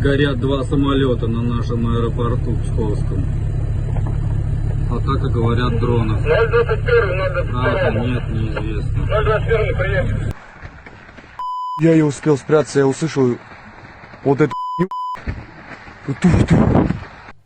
горят два самолета на нашем аэропорту Псковском. Атака, говорят, дронов. 021, Правда, 022. нет, неизвестно. 021, прием. Я не успел спрятаться, я услышал вот эту Ту-ту.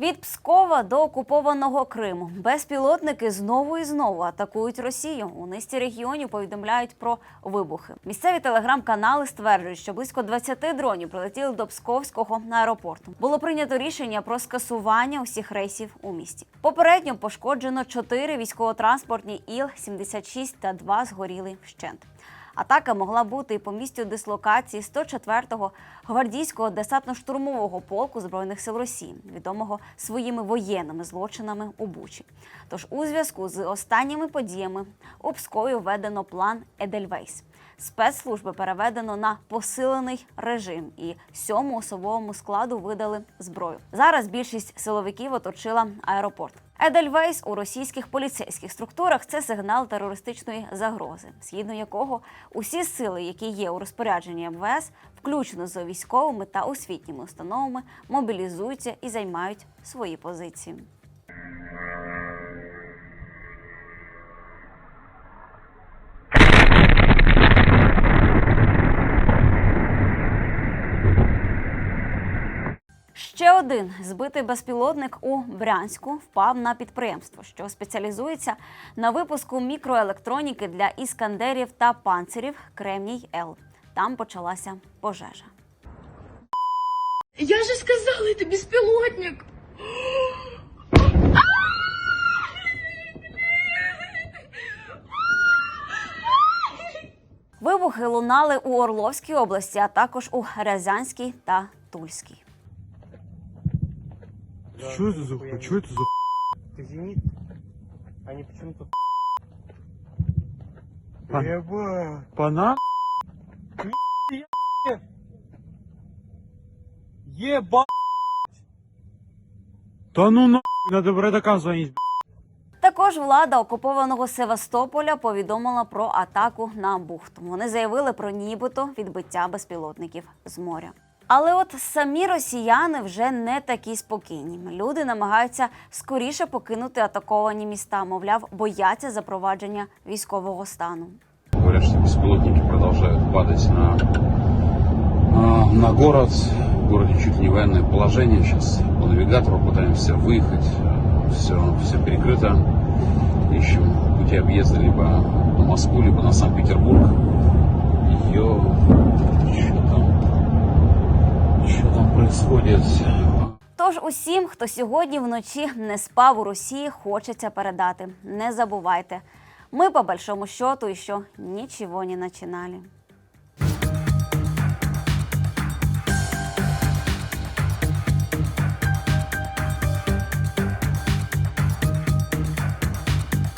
Від Пскова до окупованого Криму безпілотники знову і знову атакують Росію. У низці регіонів повідомляють про вибухи. Місцеві телеграм-канали стверджують, що близько 20 дронів прилетіли до Псковського аеропорту. Було прийнято рішення про скасування усіх рейсів у місті. Попередньо пошкоджено 4 військово-транспортні Іл-76 та 2 згоріли вщент. Атака могла бути і по місцю дислокації 104-го гвардійського десантно-штурмового полку збройних сил Росії, відомого своїми воєнними злочинами у Бучі. Тож у зв'язку з останніми подіями у Пскові введено план Едельвейс. Спецслужби переведено на посилений режим і сьому особовому складу видали зброю. Зараз більшість силовиків оточила аеропорт. Едельвейс у російських поліцейських структурах це сигнал терористичної загрози, згідно якого усі сили, які є у розпорядженні МВС, включно з військовими та освітніми установами, мобілізуються і займають свої позиції. Ще один збитий безпілотник у Брянську впав на підприємство, що спеціалізується на випуску мікроелектроніки для іскандерів та панцирів Кремній Л. Там почалася пожежа. Я же сказала, это беспилотник. Вибухи лунали у Орловській області, а також у Рязанській та Тульській. Что это за хуй? Что это за Ты зенит? Они почему-то... Пан- Еба! Пана? Еба! Да ну нахуй, надо братакам звонить. Також влада окупованого Севастополя повідомила про атаку на бухту. Вони заявили про нібито відбиття безпілотників з моря. Але от самі росіяни вже не такі спокійні. Люди намагаються скоріше покинути атаковані міста, мовляв, бояться запровадження військового стану. Говорят, что беспилотники продолжают падать на, а, на город. В городе чуть ли не военное положение. Сейчас по навигатору пытаемся выехать. Все равно все перекрыто. Ищем пути объезда либо на Москву, либо на Санкт-Петербург. Ее... Происходит? Тож усім, хто сьогодні вночі не спав у Росії, хочеться передати. Не забувайте, ми по большому счету що нічого не починали.